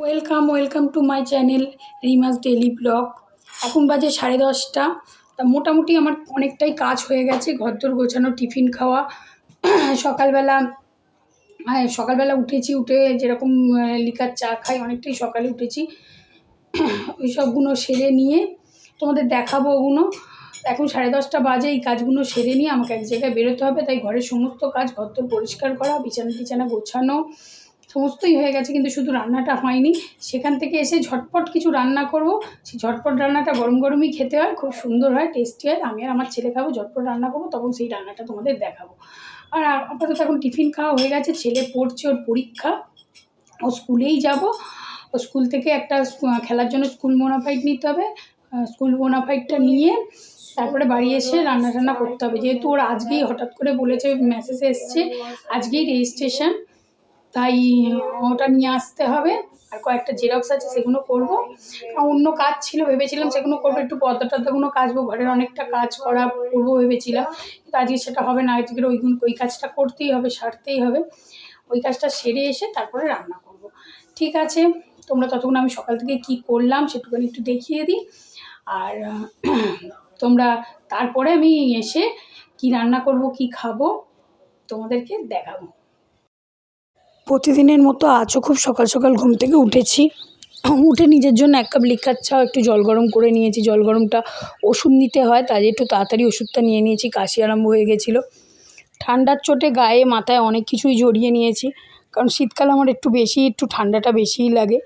Welcome welcome to my channel Rimas daily blog এখন বাজে সাড়ে দশটা। তা মোটামুটি আমার অনেকটাই কাজ হয়ে গেছে, ঘরদোর গোছানো, টিফিন খাওয়া। সকালবেলা হ্যাঁ সকালবেলা উঠেছি, উঠে যেরকম লিকার চা খাই, অনেকটাই সকালে উঠেছি। ওই সবগুলো সেরে নিয়ে তোমাদের দেখাবো ওগুলো। এখন সাড়ে দশটা বাজে, এই কাজগুলো সেরে নিয়ে আমাকে এক জায়গায় বেরোতে হবে, তাই ঘরের সমস্ত কাজ, ঘরদোর পরিষ্কার করা, বিছানা টিছানা গোছানো, সমস্তই হয়ে গেছে, কিন্তু শুধু রান্নাটা হয়নি। সেখান থেকে এসে ঝটপট কিছু রান্না করব। সেই ঝটপট রান্নাটা গরম গরমই খেতে হয়, খুব সুন্দর হয়, টেস্টি হয়। আমি আর আমার ছেলে খাব, ঝটপট রান্না করব, তখন সেই রান্নাটা তোমাদের দেখাবো। আর আপাতত এখন টিফিন খাওয়া হয়ে গেছে, ছেলে পড়ছে ওর পরীক্ষা। ও স্কুলেই যাব। ও স্কুল থেকে একটা খেলার জন্য স্কুল মোনাফাইড নিতে হবে। স্কুল মোনাফাইডটা নিয়ে তারপরে বাড়ি এসে রান্না টান্না করতে হবে। যেহেতু ওর আজকেই হঠাৎ করে বলেছে মেসেজ এসছে, আজকেই রেজিস্ট্রেশন তাই ওটা নিয়ে আসতে হবে। আর কয়েকটা জেরক্স আছে, সেগুলো করব। অন্য কাজ ছিল, ভেবেছিলাম সেগুলো করব, একটু পর্দা টর্দাগুলো কাচবো, ঘরের অনেকটা কাজ করা করব ভেবেছিলাম। কিন্তু আজকে সেটা হবে না আজকে ওইগুলো ওই কাজটা করতেই হবে, সারতেই হবে। ওই কাজটা সেরে এসে তারপরে রান্না করব। ঠিক আছে, তোমরা ততক্ষণ আমি সকাল থেকে কি করলাম সেটুকুনি একটু দেখিয়ে দিই। আর তোমরা তারপরে আমি এসে কি রান্না করব, কি খাব তোমাদেরকে দেখাবো। প্রতিদিনের মতো আজও খুব সকাল সকাল ঘুম থেকে উঠেছি। উঠে নিজের জন্য এক কাপ লিকার চাও একটু জল গরম করে নিয়েছি। জল গরমটা ওষুধ নিতে হয়, তাই একটু তাড়াতাড়ি ওষুধটা নিয়ে নিয়েছি, কাশি আরম্ভ হয়ে গেছিল। ঠান্ডার চোটে গায়ে, মাথায় অনেক কিছুই জড়িয়ে নিয়েছি, কারণ শীতকাল আমার একটু বেশি, একটু ঠান্ডাটা বেশিই লাগে।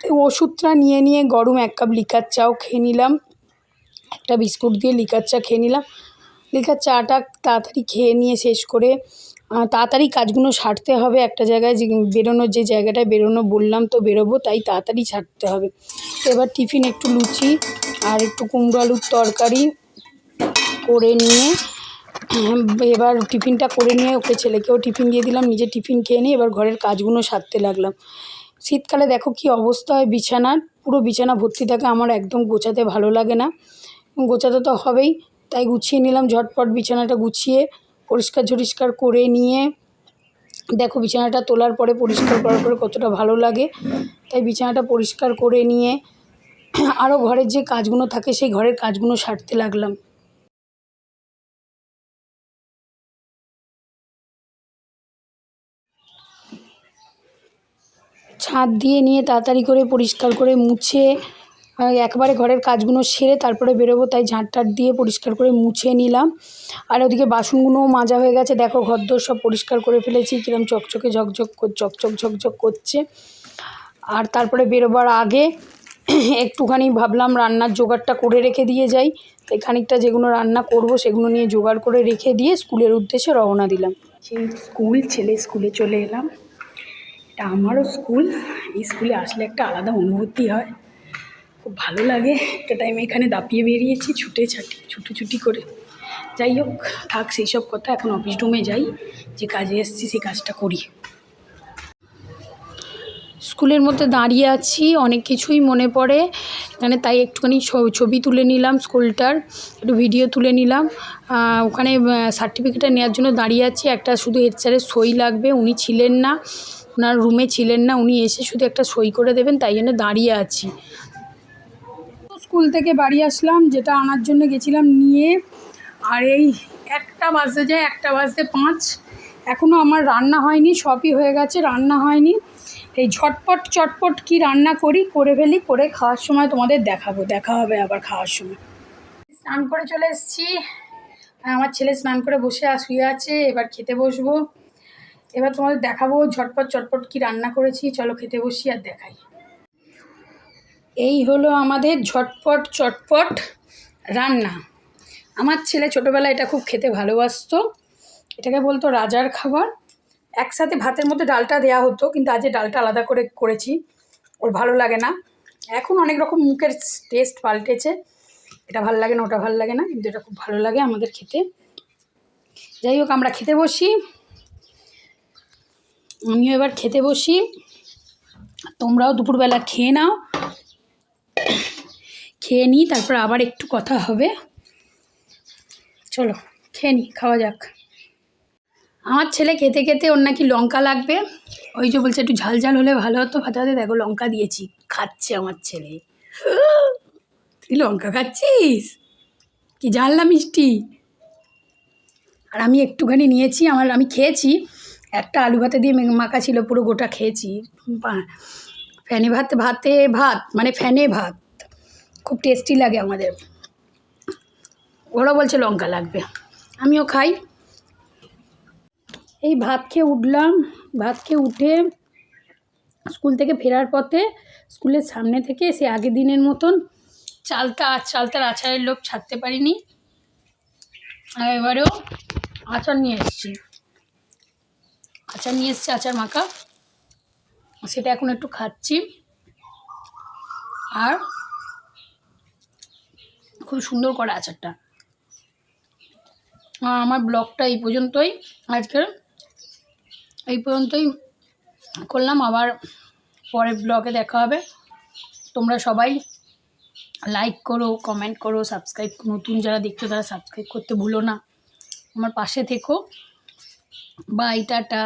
তো ওষুধটা নিয়ে নিয়ে গরম এক কাপ লিকার চাও খেয়ে নিলাম। একটা বিস্কুট দিয়ে লিকার চা খেয়ে নিলাম। লিকার চাটা তাড়াতাড়ি খেয়ে নিয়ে শেষ করে তাড়াতাড়ি কাজগুলো সারতে হবে। একটা জায়গায় যে বেরোনোর যে জায়গাটায় বেরোনো বললাম তো বেরোবো, তাই তাড়াতাড়ি ছাড়তে হবে। তো এবার টিফিন একটু লুচি আর একটু কুমড়ো আলুর তরকারি করে নিয়ে এবার টিফিনটা করে নিয়ে ওকে ছেলেকেও টিফিন দিয়ে দিলাম, নিজে টিফিন খেয়ে নিয়ে এবার ঘরের কাজগুলো সারতে লাগলাম। শীতকালে দেখো কি অবস্থা হয় বিছানার, পুরো বিছানা ভর্তি থাকে, আমার একদম গোছাতে ভালো লাগে না। গোছাতে তো হবেই। তাই গুছিয়ে নিলাম, ঝটপট বিছানাটা গুছিয়ে পরিষ্কার ঝরিষ্কার করে নিয়ে দেখো বিছানাটা তোলার পরে পরিষ্কার করার পরে কতটা ভালো লাগে। তাই বিছানাটা পরিষ্কার করে নিয়ে আরও ঘরের যে কাজগুলো থাকে সেই ঘরের কাজগুলো সারতে লাগলাম। ছাদ দিয়ে নিয়ে তাড়াতাড়ি করে পরিষ্কার করে মুছে একবারে ঘরের কাজগুলো সেরে তারপরে বেরোবো, তাই ঝাঁট টাট দিয়ে পরিষ্কার করে মুছে নিলাম। আর ওদিকে বাসনগুলোও মাজা হয়ে গেছে। দেখো ঘরদোর সব পরিষ্কার করে ফেলেছি, কিরম চকচকে ঝকঝক চকচক ঝকঝক করছে। আর তারপরে বেরোবার আগে একটুখানি ভাবলাম রান্নার জোগাড়টা করে রেখে দিয়ে যাই। তাই খানিকটা যেগুলো রান্না করব সেগুলো নিয়ে জোগাড় করে রেখে দিয়ে স্কুলের উদ্দেশ্যে রওনা দিলাম। সেই স্কুল, ছেলে স্কুলে চলে এলাম। এটা আমারও স্কুল। এই স্কুলে আসলে একটা আলাদা অনুভূতি হয়। খুব ভালো লাগে। একটা টাইম এখানে দাপিয়ে বেরিয়েছি, ছুটে ছাটি, ছুটোছুটি করে। যাই হোক, থাক, সেই সব কথা, এখন অফিস রুমে যাই, যে কাজে এসেছি সেই কাজটা করি। স্কুলের মধ্যে দাঁড়িয়ে আছি, অনেক কিছুই মনে পড়ে। এখানে তাই একটুখানি ছবি তুলে নিলাম স্কুলটার, একটু ভিডিও তুলে নিলাম। ওখানে সার্টিফিকেটটা নেওয়ার জন্য দাঁড়িয়ে আছি। একটা শুধু হেড স্যারের সই লাগবে, উনি ছিলেন না ওনার রুমে ছিলেন না, উনি এসে শুধু একটা সই করে দেবেন, তাই জন্য দাঁড়িয়ে আছি। স্কুল থেকে বাড়ি আসলাম, যেটা আনার জন্য গেছিলাম নিয়ে। আর এই একটা বাজতে যায়, একটা বাজতে পাঁচ। এখনও আমার রান্না হয়নি, সবই হয়ে গেছে, রান্না হয়নি। এই ঝটপট, চটপট কি রান্না করি, করে ফেলি, করে খাওয়ার সময় তোমাদের দেখাবো, দেখা হবে আবার খাওয়ার সময়। স্নান করে চলে এসেছি। আমার ছেলে স্নান করে বসে শুয়ে আছে, এবার খেতে বসবো। এবার তোমাদের দেখাবো ঝটপট, চটপট কি রান্না করেছি, চলো খেতে বসি আর দেখাই। এই হলো আমাদের ঝটপট, চটপট রান্না। আমার ছেলে ছোটোবেলায় এটা খুব খেতে ভালোবাসতো। এটাকে বলতো রাজার খাবার। একসাথে ভাতের মধ্যে ডালটা দেওয়া হতো, কিন্তু আজ ডালটা আলাদা করে করেছি। ওর ভালো লাগে না। এখন অনেক রকম মুখের টেস্ট পাল্টেছে। এটা ভালো লাগে না, ওটা ভালো লাগে না, কিন্তু এটা খুব ভালো লাগে আমাদের খেতে। যাই হোক, আমরা খেতে বসি। আমিও এবার খেতে বসি। তোমরাও দুপুরবেলা খেয়ে নাও। খেয়ে নিই, তারপর আবার একটু কথা হবে। চলো, খেয়ে নিই, খাওয়া যাক। আমার ছেলে খেতে খেতে ওর নাকি লঙ্কা লাগবে। ওই যে বলছে, একটু ঝাল ঝাল হলে ভালো হতো। ভাতে ভাতে দেখো, লঙ্কা দিয়েছি। খাচ্ছে আমার ছেলে। তুই লঙ্কা খাচ্ছিস? কি জানলা মিষ্টি? আর আমি একটুখানি নিয়েছি, আমার, আমি খেয়েছি। একটা আলু ভাতে দিয়ে মাখা ছিল, পুরো গোটা খেয়েছি। ফ্যানে ভাত, ভাতে ভাত মানে ফ্যানে ভাত। খুব টেস্টি লাগে আমাদের। ওরা বলছে লঙ্কা লাগবে। আমিও খাই। এই ভাত খেয়ে উঠলাম। ভাত খেয়ে উঠে স্কুল থেকে ফেরার পথে স্কুলের সামনে থেকে সে আগের দিনের মতন চালতা, চালতার আচারের লোক ছাড়তে পারিনি। আর এবারেও আচার নিয়ে এসেছি। আচার নিয়ে এসেছি, আচার মাখা। সেটা এখন একটু খাচ্ছি। আর খুব সুন্দর করে আচারটা। আমার ব্লগটা এই পর্যন্তই। আজকের এই পর্যন্তই করলাম। আবার পরের ব্লগে দেখা হবে। তোমরা সবাই লাইক করো কমেন্ট করো সাবস্ক্রাইব নতুন যারা দেখছ তারা সাবস্ক্রাইব করতে ভুলো না। আমার পাশে থেকো। Bye tata.